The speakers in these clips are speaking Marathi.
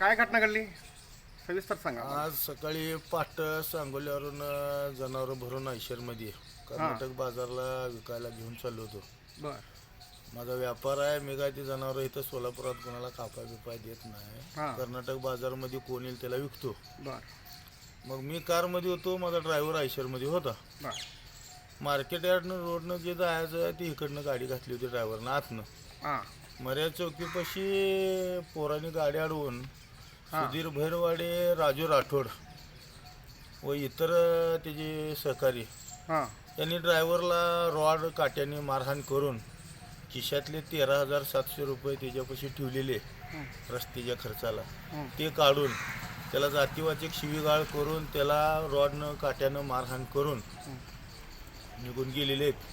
काय घटना घडली? सविस्तर सांगा. आज सकाळी पाट सांगोल्यावरून जनावर भरून आयशरमध्ये कर्नाटक बाजारला विकायला घेऊन चाललो होतो. बर. माझा व्यापार आहे मी काय ते जनावर इथं सोलापुरात कोणाला कापाय बिपाय देत. नाही. कर्नाटक बाजारमध्ये कोण येईल त्याला विकतो. बर. मग मी कारमध्ये होतो माझा ड्रायव्हर आयशरमध्ये होता. बर. मार्केट यार्डनं रोडनं जे जायचं आहे ते इकडनं गाडी घातली होती ड्रायव्हरनं आतनं. हां. मर्या चौकीपाशी पोरांनी गाडी अडवून. सुधीर भैरवाडे राजू राठोड व इतर त्याचे सहकारी हां. यांनी ड्रायव्हरला रॉड काट्याने मारहाण करून खिशातले तेरा हजार सातशे रुपये त्याच्यापाशी ठेवलेले. रस्त्याच्या खर्चाला. ते काढून त्याला जातीवाचक शिवीगाळ करून त्याला रॉडनं काट्यानं मारहाण करून. निघून गेलेले आहेत.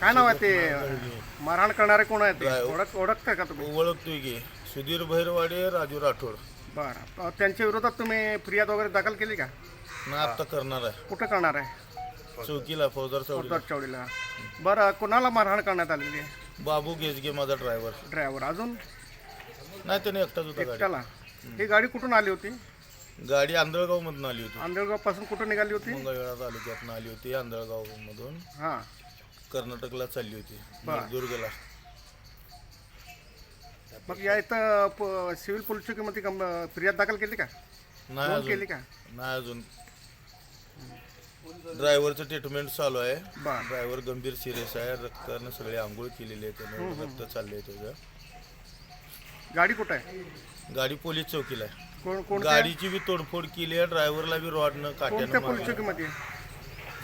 काय नाव आहे ते? मारहाण करणारे कोण आहे ते? काय? ओळख ओळखताय का तुम्ही? ओळखतोय की. सुधीर भैरवाडे राजू राठोड. बरं. अ, त्यांच्या विरोधात तुम्ही फिर्याद वगैरे दाखल केली का? ना आता करणार आहे. कुठं करणार आहे? चौकीला फौजदार चौकीला. चौडीला बरं कोणाला मारहाण करण्यात आलेली आहे? बाबू गेजगे माझा ड्रायव्हर. ड्रायव्हर. अजून? नाही त्याने एकटाच होता गाडी. एकट्याला? ही गाडी कुठून आली होती? गाडी आंधळगाव मधून आली होती. आंधळगावपासून कुठून निघाली होती? मंगळवेढा तालुक्यातून आली होती आंधळगाव मधून हां. कर्नाटकला चालली होती. दुर्गला. मग या इथं प- सिव्हिल पोलीस चौकीमध्ये कम फिर्याद दाखल केली का? नाही अजून. केली का? नाही अजून. ड्रायव्हरचं ट्रीटमेंट चालू आहे. बरं. ड्रायव्हर गंभीर सिरियस आहे. रक्तानं सगळे आंघोळ केलेली आहे त्यानं. रक्त चाललंय त्याचं. गाडी कुठं आहे? गाडी पोलीस चौकीला आहे. कोण कोणत्या गाडीची बी तोडफोड केली आहे. ड्रायव्हरला बी रॉडनं कोणत्या पोलीस. चौकीमध्ये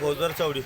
फौजदार चावडी